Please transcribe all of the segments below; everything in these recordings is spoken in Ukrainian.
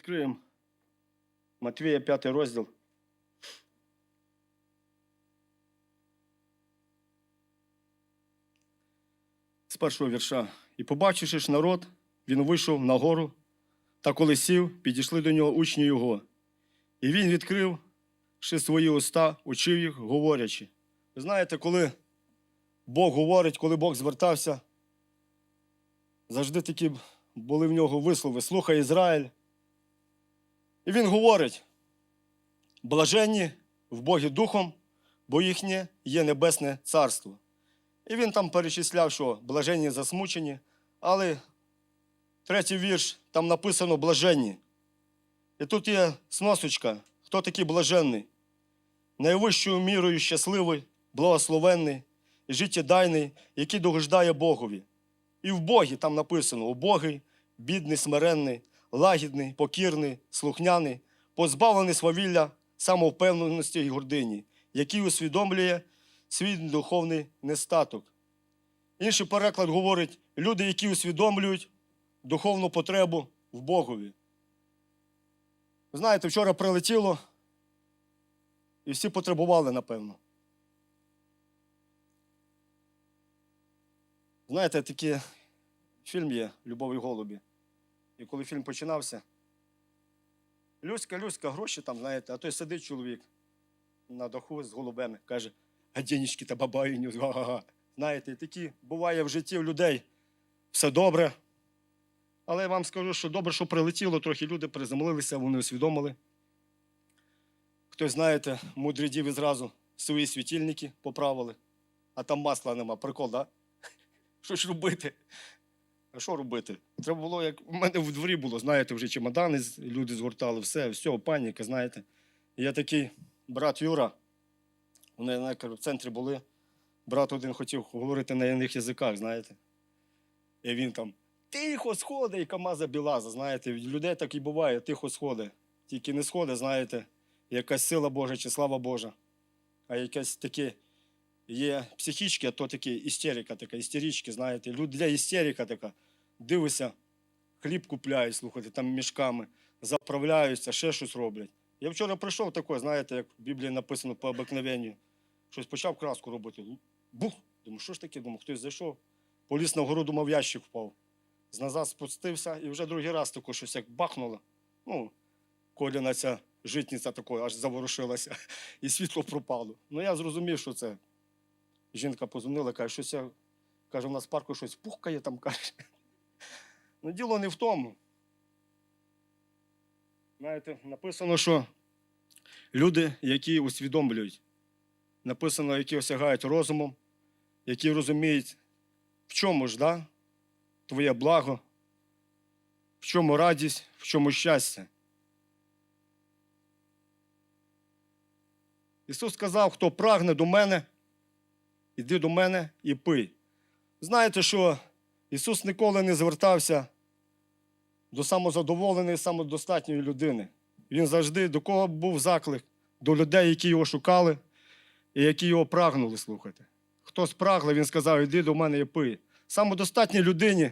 Відкриємо Матвія 5 розділ. З першого вірша. І побачивши ж народ, він вийшов на гору, та коли сів, підійшли до нього учні його. І він відкрив ще свої уста, учив їх, говорячи. Ви знаєте, коли Бог говорить, коли Бог звертався, завжди такі були в нього вислови. Слухай Ізраїль. І він говорить: блаженні в Богі Духом, бо їхнє є небесне царство. І він там перечисляв, що блаженні засмучені, але третій вірш там написано блаженні. І тут є сносочка, хто такий блаженний, найвищою мірою щасливий, благословенний життєдайний, який догождає Богові. І в Богі там написано: убогий, бідний, смиренний, лагідний, покірний, слухняний, позбавлений свавілля, самовпевненості і гордині, який усвідомлює свій духовний нестаток. Інший переклад говорить: люди, які усвідомлюють духовну потребу в Богові. Знаєте, вчора прилетіло, і всі потребували, напевно. Знаєте, такий фільм є Любов і голубі. І коли фільм починався, Люська, Люська, гроші там, знаєте, а той сидить чоловік на даху з голубами, каже, а денежки та га-га-га. Знаєте, такі буває в житті в людей все добре. Але я вам скажу, що добре, що прилетіло, трохи люди приземлилися, вони усвідомили. Хтось, знаєте, мудрі діви зразу свої світильники поправили, а там масла нема. Прикол, да? Що ж робити? А що робити? Треба було, як у мене в дворі було, знаєте, вже чемодани, люди згортали, все, все, паніка, знаєте. Я такий брат Юра, вони на в центрі були. Брат один хотів говорити на іних язиках, знаєте. І він там тихо сходи, і камаза білаза, знаєте, людей так і буває, тихо сходи. Тільки не сходи, знаєте, якась сила Божа чи слава Божа. А якась таке є психічки, а то такі істерика така, істерички, знаєте. Для істерика така. Дивися, хліб купляють, слухайте, там мішками, заправляються, ще щось роблять. Я вчора прийшов таке, знаєте, як в Біблії написано по обикновенню. Щось почав краску робити. Бух! Думаю, що ж таке? Думаю, хтось зайшов, поліз на гору, думав, ящик впав. Зназад спустився і вже другий раз тако щось як бахнуло. Ну, коліна ця житниця такою аж заворушилася, і світло пропало. Ну я зрозумів, що це. Жінка позвонила, каже, щось каже, у нас в парку щось пухкає там, каже. Ну, діло не в тому. Знаєте, написано, що люди, які усвідомлюють, написано, які осягають розумом, які розуміють, в чому ж да, твоє благо, в чому радість, в чому щастя. Ісус сказав, хто прагне до мене, іди до мене і пий. Знаєте, що Ісус ніколи не звертався до самозадоволеної, самодостатньої людини. Він завжди до кого був заклик? До людей, які його шукали і які його прагнули слухати. Хто спрагли, він сказав, іди до мене і пий. Самодостатній людині.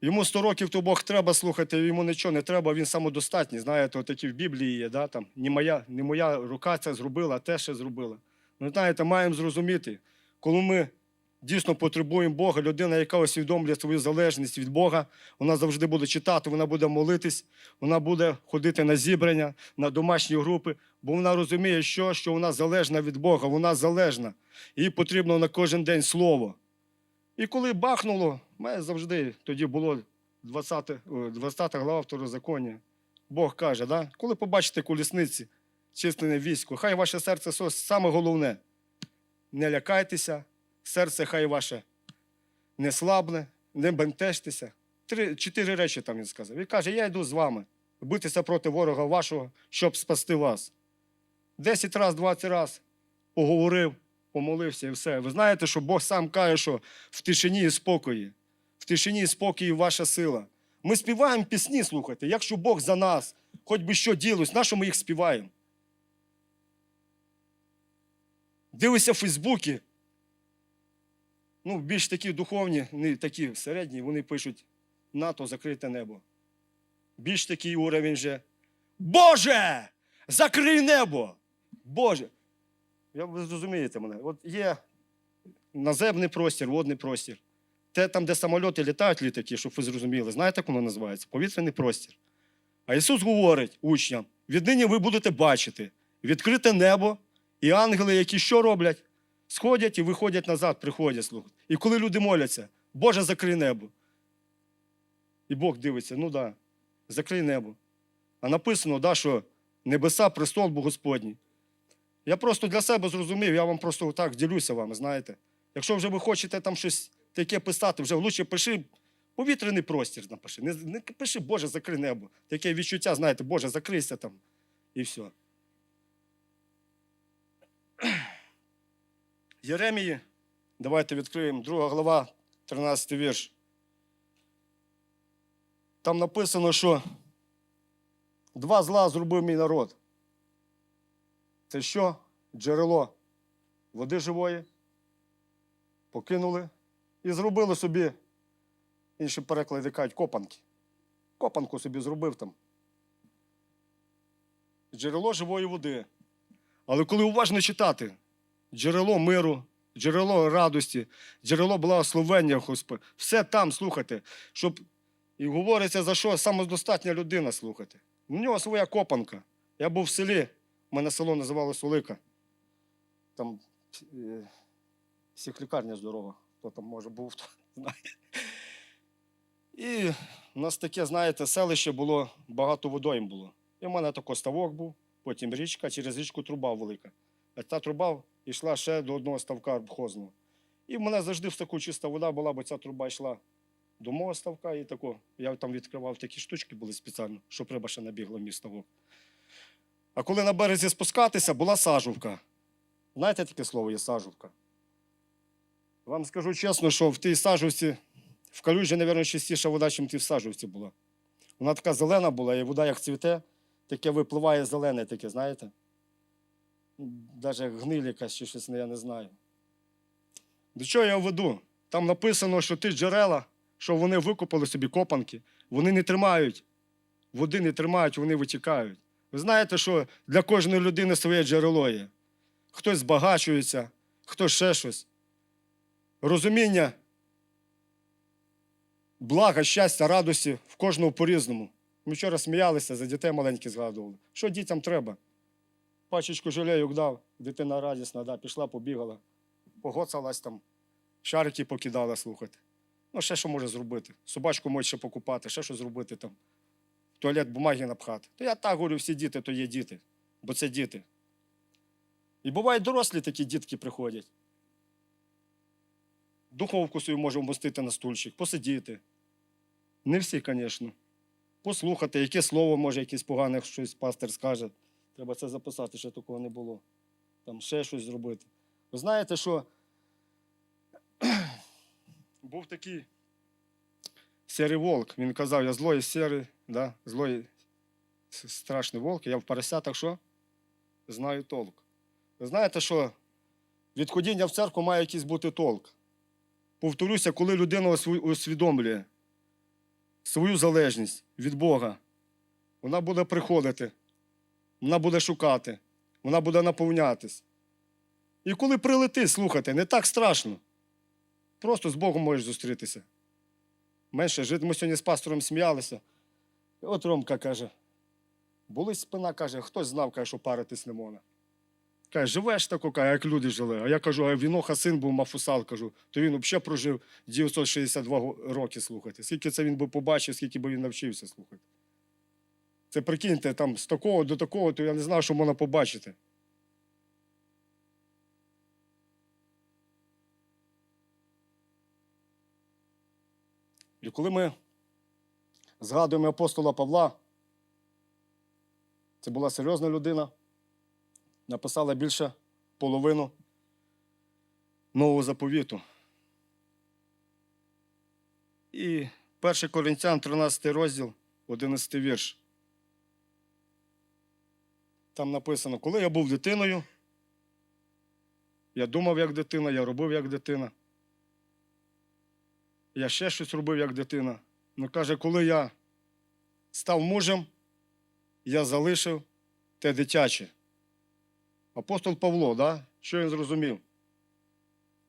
Йому 100 років то Бог треба слухати, йому нічого не треба, він самодостатній. Знаєте, отакі в Біблії є, да, там, не, моя, не моя рука це зробила, а те ще зробила. Ну, знаєте, маємо зрозуміти, коли ми дійсно потребуємо Бога, людина, яка усвідомлює свою залежність від Бога, вона завжди буде читати, вона буде молитись, вона буде ходити на зібрання, на домашні групи, бо вона розуміє, що, що вона залежна від Бога, вона залежна. Їй потрібно на кожен день слово. І коли бахнуло, мене завжди тоді було 20, о, 20 глава второзаконня. Бог каже, да? коли побачите колісниці, численне військо, хай ваше серце саме головне. Не лякайтеся, серце хай ваше не слабне, не бентежтеся. Три, чотири речі там він сказав. Він каже, я йду з вами, битися проти ворога вашого, щоб спасти вас. Десять раз, двадцять раз поговорив, помолився і все. Ви знаєте, що Бог сам каже, що в тишині і спокої, в тишині і спокої ваша сила. Ми співаємо пісні, слухайте, якщо Бог за нас, хоч би що ділось, на що ми їх співаємо? Дивися в Фейсбуці. Ну, більш такі духовні, не такі середні, вони пишуть НАТО закрите небо. більш такий уровень вже. Боже! Закрий небо! Боже! Я, ви зрозумієте мене. От є наземний простір, водний простір. Те, там, де самольоти літають літаки, щоб ви зрозуміли, знаєте, як воно називається? Повітряний простір. А Ісус говорить учням: віднині ви будете бачити відкрите небо і ангели, які що роблять? Сходять і виходять назад, приходять слухати. І коли люди моляться, Боже, закрий небо. І Бог дивиться, ну да, закрий небо. А написано, да, що небеса престол був Господній. Я просто для себе зрозумів, я вам просто так ділюся вами, знаєте. Якщо вже ви хочете там щось таке писати, вже лучше пиши повітряний простір напиши. Не, не пиши, Боже, закрий небо. Таке відчуття, знаєте, Боже, закрийся там. І все. Єремії, давайте відкриємо, друга глава, 13 вірш. Там написано, що два зла зробив мій народ. Це що? Джерело води живої. Покинули і зробили собі, інші переклади кажуть, копанки. Копанку собі зробив там. Джерело живої води. Але коли уважно читати, джерело миру, джерело радості, джерело благословення, Господь, все там, слухайте, щоб і говориться за що самодостатня людина, слухайте. У нього своя копанка. Я був в селі, у мене село називалося Солика. Там е, лікарня здорова. Хто там може був, то знає. І у нас таке, знаєте, селище було, багато водойм було. І в мене тако ставок був, потім річка, через річку труба велика. А та труба йшла ще до одного ставка арбхозного. І в мене завжди в таку чиста вода була, бо ця труба йшла до мого ставка і тако. Я там відкривав такі штучки були спеціально, щоб риба ще набігла в мій ставок. А коли на березі спускатися, була сажувка. Знаєте таке слово є сажувка? Вам скажу чесно, що в тій сажувці, в калюжі, мабуть, чистіша вода, ніж в тій сажувці була. Вона така зелена була, і вода як цвіте, таке випливає зелене, таке, знаєте? Навіть гниль якась чи щось, я не знаю. До чого я веду? Там написано, що ті джерела, що вони викопали собі копанки, вони не тримають, води не тримають, вони витікають. Ви знаєте, що для кожної людини своє джерело є. Хтось збагачується, хтось ще щось. Розуміння, блага, щастя, радості в кожного по-різному. Ми вчора сміялися, за дітей маленьких згадували. Що дітям треба? Пачечку жалейок дав, дитина радісна, да, пішла, побігала, погоцалась там, шарики покидала слухати. Ну, ще що може зробити? Собачку може ще покупати, ще що зробити там. Туалет бумаги напхати. То я так говорю, всі діти то є діти, бо це діти. І бувають дорослі такі дітки приходять. Духовку свою може вмостити на стульчик, посидіти. Не всі, звісно. Послухати, яке слово, може, якесь погане щось пастор скаже. Треба це записати, ще такого не було. Там ще щось зробити. Ви знаєте, що був такий сірий волк. Він казав, я злой сірий, да? злой страшний волк, я в поросятах що? Знаю толк. Ви знаєте, що від ходіння в церкву має якийсь бути толк. Повторюся, коли людина усвідомлює свою залежність від Бога, вона буде приходити, вона буде шукати, вона буде наповнятись. І коли прилетить, слухайте, не так страшно. Просто з Богом можеш зустрітися. Менше жити. Ми сьогодні з пастором сміялися. І От Ромка каже: болить спина, каже, хтось знав, каже, що паритись не можна. Каже, живеш тако, каже, як люди жили. А я кажу, а Віноха син був мафусал, кажу, то він взагалі прожив 962 роки, слухайте. Скільки це він би побачив, скільки би він навчився слухати. Це прикиньте, там з такого до такого, то я не знав, що можна побачити. І коли ми згадуємо апостола Павла, це була серйозна людина, написала більше половину нового заповіту. І 1 Коринтян, 13 розділ, 11 вірш. Там написано, коли я був дитиною, я думав як дитина, я робив як дитина. Я ще щось робив як дитина. Ну каже, коли я став мужем, я залишив те дитяче. Апостол Павло, да? що він зрозумів?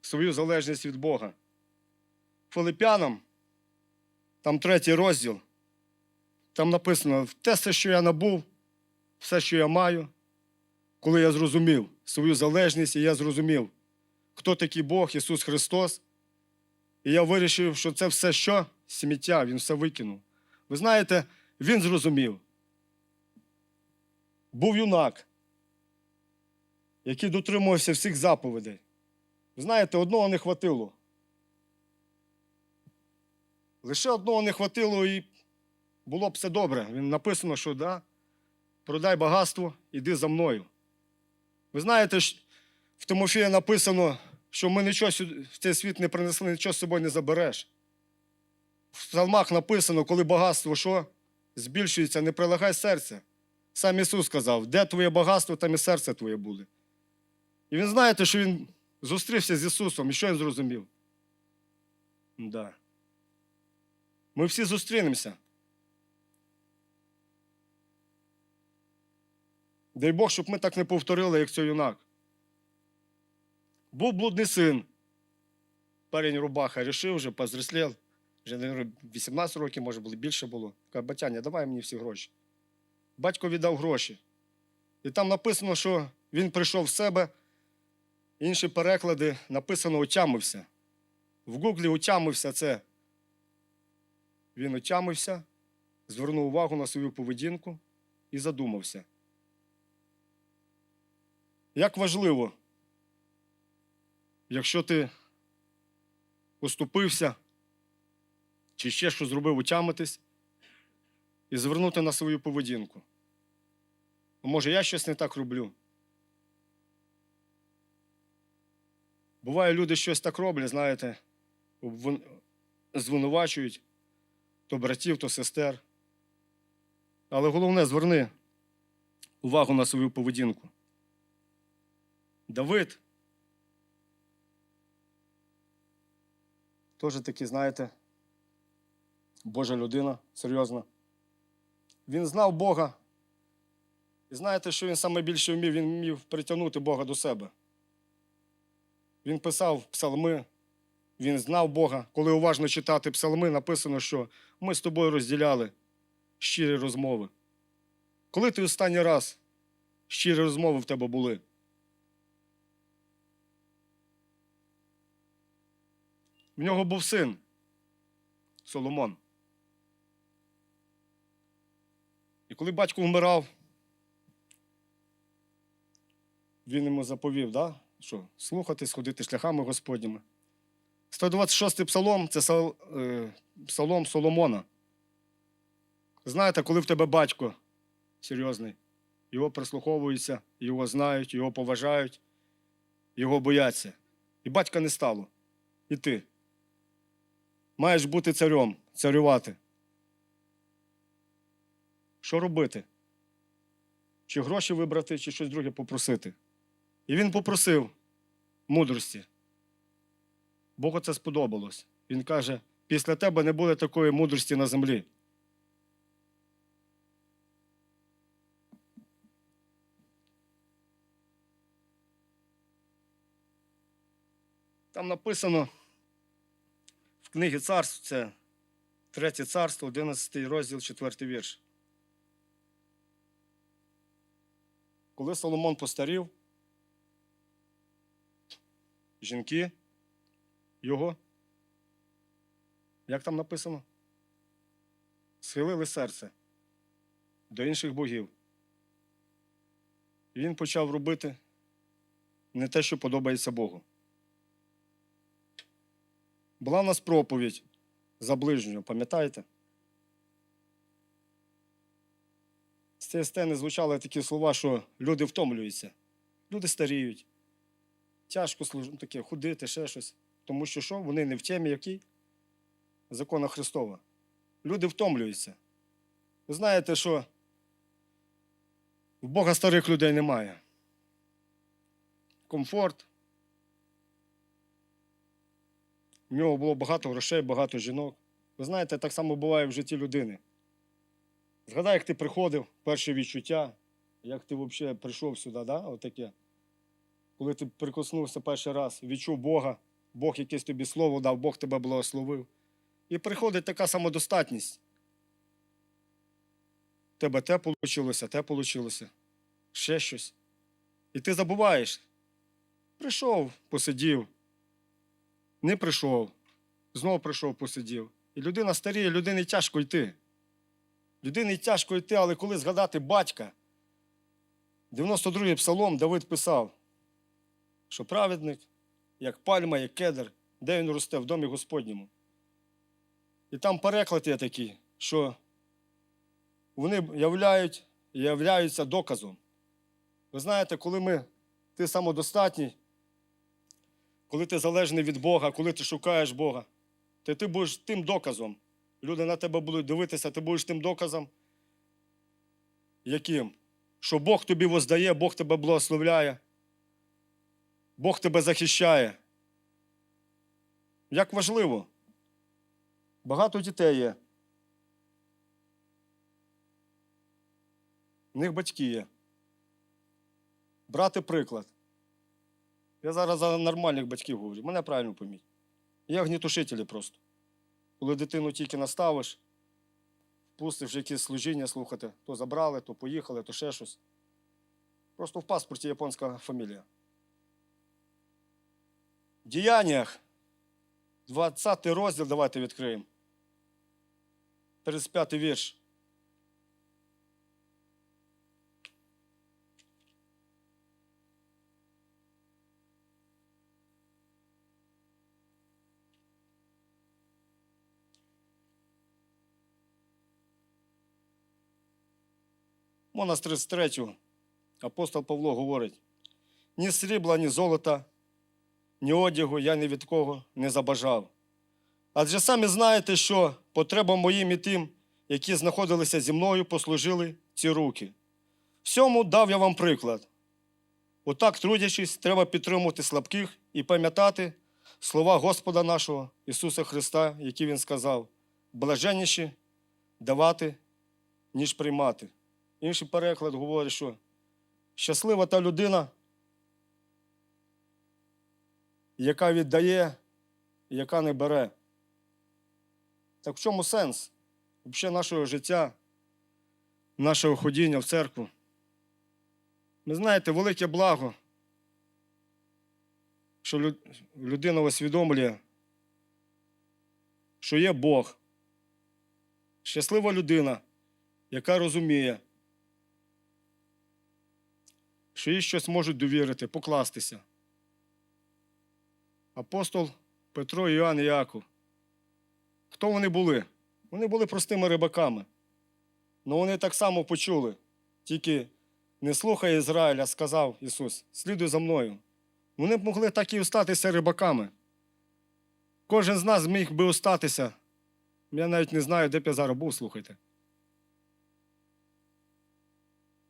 Свою залежність від Бога. Филип'янам, там третій розділ, там написано: те, що я набув, все, що я маю, коли я зрозумів свою залежність, і я зрозумів, хто такий Бог, Ісус Христос. І я вирішив, що це все що? Сміття, Він все викинув. Ви знаєте, він зрозумів. Був юнак, який дотримувався всіх заповідей. Ви знаєте, одного не хватило. Лише одного не хватило і було б все добре. Він написано, що да, продай багатство, іди за мною. Ви знаєте, в Тимофія написано, що ми нічого в цей світ не принесли, нічого з собою не забереш. В псалмах написано, коли багатство що? збільшується, не прилагай серце. Сам Ісус сказав, де твоє багатство, там і серце твоє буде. І він знаєте, що він зустрівся з Ісусом, і що він зрозумів? Да. Ми всі зустрінемося. Дай Бог, щоб ми так не повторили, як цей юнак. Був блудний син. Парень рубаха рішив вже, позрослів. Вже, 18 років, може, було більше було. Каже, батяня, давай мені всі гроші. Батько віддав гроші. І там написано, що він прийшов в себе. Інші переклади написано отямився. В Гуглі отямився це. Він отямився, звернув увагу на свою поведінку і задумався. Як важливо, якщо ти уступився, чи ще що зробив утямитись і звернути на свою поведінку. Може, я щось не так роблю. Буває, люди щось так роблять, знаєте, звинувачують то братів, то сестер. Але головне, зверни увагу на свою поведінку. Давид теж такий, знаєте, Божа людина, серйозна. Він знав Бога. І знаєте, що він саме більше вмів? Він вмів притягнути Бога до себе. Він писав псалми, він знав Бога. Коли уважно читати псалми, написано, що ми з тобою розділяли щирі розмови. Коли ти останній раз щирі розмови в тебе були? В нього був син Соломон. І коли батько вмирав, він йому заповів, да? що слухати, сходити шляхами Господніми. 126-й псалом це е, псалом Соломона. Знаєте, коли в тебе батько серйозний, його прислуховуються, його знають, його поважають, його бояться. І батька не стало. І ти. Маєш бути царем, царювати. Що робити? Чи гроші вибрати, чи щось друге попросити. І він попросив мудрості. Богу це сподобалось. Він каже: після тебе не буде такої мудрості на землі. Там написано в книгі царств, це третє царство, 11 розділ, 4 вірш. Коли Соломон постарів, жінки його, як там написано? Схилили серце до інших богів. Він почав робити не те, що подобається Богу. Була в нас проповідь за ближнього, пам'ятаєте? З цієї сцени звучали такі слова, що люди втомлюються, люди старіють. Тяжко служ... таке, ходити, ще щось. Тому що що? Вони не в темі якій? Закона Христова. Люди втомлюються. Ви знаєте, що в Бога старих людей немає. Комфорт. В нього було багато грошей, багато жінок. Ви знаєте, так само буває в житті людини. Згадай, як ти приходив, перше відчуття, як ти взагалі прийшов сюди, да? Отаке. Коли ти прикоснувся перший раз, відчув Бога, Бог якесь тобі слово дав, Бог тебе благословив. І приходить така самодостатність. Тебе те вийшло, те вийшло, ще щось. І ти забуваєш. Прийшов, посидів, не прийшов, знову прийшов, посидів. І людина старіє, людині тяжко йти. Людині тяжко йти, але коли згадати батька, 92-й псалом Давид писав, що праведник, як пальма, як кедр, де він росте в домі Господньому. І там переклад є такий, що вони являють, являються доказом. Ви знаєте, коли ми, ти самодостатній, коли ти залежний від Бога, коли ти шукаєш Бога, то ти будеш тим доказом. Люди на тебе будуть дивитися, ти будеш тим доказом, яким? Що Бог тобі воздає, Бог тебе благословляє, Бог тебе захищає. Як важливо, багато дітей є. В них батьки є. Брати приклад. Я зараз за нормальних батьків говорю, мене правильно поміть. Є гнітушителі просто. Коли дитину тільки наставиш, впустиш в якесь служіння слухати, то забрали, то поїхали, то ще щось. Просто в паспорті японська фамілія. В діяннях 20 розділ давайте відкриємо. 35 вірш. Можна з 33 апостол Павло говорить: ні срібла, ні золота, ні одягу я ні від кого не забажав. Адже самі знаєте, що потребам моїм і тим, які знаходилися зі мною, послужили ці руки. Всьому дав я вам приклад. Отак, трудячись, треба підтримувати слабких і пам'ятати слова Господа нашого Ісуса Христа, які Він сказав: блаженніші давати, ніж приймати. Інший переклад говорить, що щаслива та людина, яка віддає, яка не бере. Так в чому сенс взагалі нашого життя, нашого ходіння в церкву? Ви знаєте, велике благо, що людина усвідомлює, що є Бог. Щаслива людина, яка розуміє, що їй щось можуть довірити, покластися. Апостол Петро, Іоанн і Яков. Хто вони були? Вони були простими рибаками. Але вони так само почули. Тільки не слухай Ізраїля, сказав Ісус, слідуй за мною. Вони б могли так і остатися рибаками. Кожен з нас міг би остатися. Я навіть не знаю, де б я зараз був, слухайте.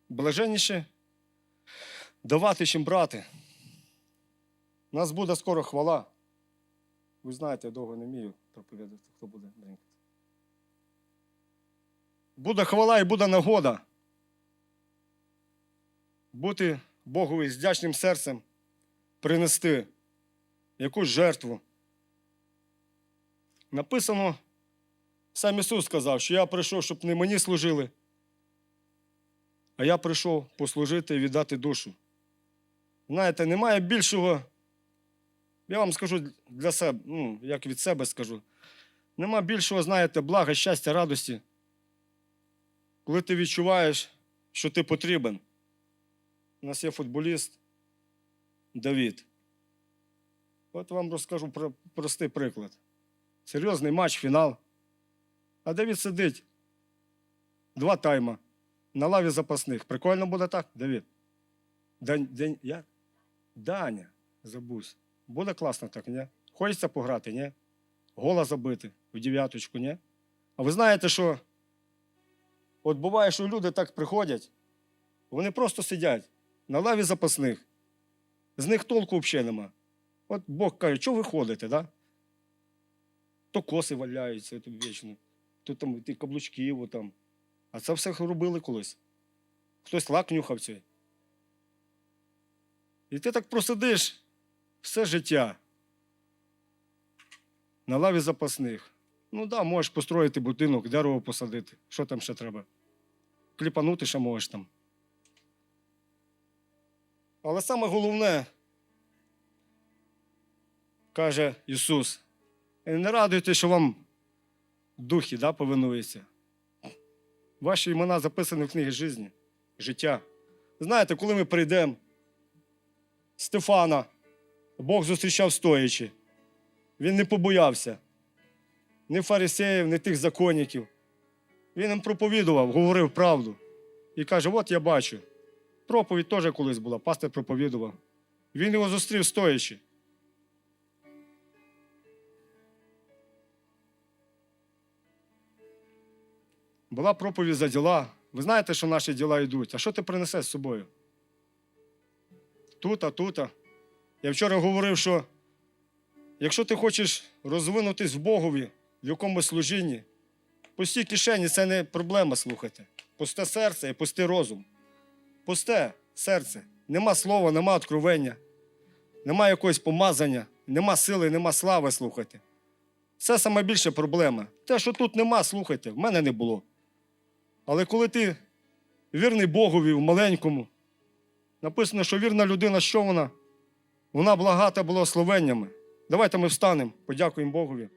Блаженніше давати, чим брати. У нас буде скоро хвала. Ви знаєте, я довго не вмію проповідати, хто буде бринкати. Буде хвала і буде нагода. Бути Богові з вдячним серцем, принести якусь жертву. Написано, сам Ісус сказав, що я прийшов, щоб не мені служили, а я прийшов послужити і віддати душу. Знаєте, немає більшого, я вам скажу для себе, ну, як від себе скажу, нема більшого, знаєте, блага, щастя, радості, коли ти відчуваєш, що ти потрібен. У нас є футболіст Давід. От вам розкажу про простий приклад. Серйозний матч, фінал. А Давід сидить два тайма на лаві запасних. Прикольно буде так, Давід? День, день, як? Даня, забусь. Буде класно так, ні? Хочеться пограти, ні? Гола забити в дев'яточку, ні? А ви знаєте, що от буває, що люди так приходять, вони просто сидять на лаві запасних. З них толку взагалі нема. От Бог каже, що ви ходите, да? То коси валяються тут вічно, то там ті каблучки, там. А це все робили колись. Хтось лак нюхав цей. І ти так просидиш все життя на лаві запасних. Ну да, можеш построїти будинок, дерево посадити. Що там ще треба? Кліпанути ще можеш там. Але саме головне, каже Ісус, не радуйте, що вам духи да, повинуються. Ваші імена записані в книгі життя. Знаєте, коли ми прийдемо, Стефана Бог зустрічав стоячи. Він не побоявся ні фарисеїв, ні тих законників. Він їм проповідував, говорив правду. І каже: от я бачу. Проповідь теж колись була, пастор проповідував. Він його зустрів стоячи. Була проповідь за діла. Ви знаєте, що наші діла йдуть. А що ти принесеш з собою? Тут, а тут. Я вчора говорив, що якщо ти хочеш розвинутись в Богові, в якомусь служінні, пусті кишені це не проблема, слухайте. Пусте серце і пустий розум. Пусте серце. Нема слова, нема откровення, нема якогось помазання, нема сили, нема слави, слухайте. Це саме більша проблема. Те, що тут нема, слухайте, в мене не було. Але коли ти вірний Богові в маленькому, написано, що вірна людина, що вона? Вона благата благословеннями. Давайте ми встанемо, подякуємо Богові.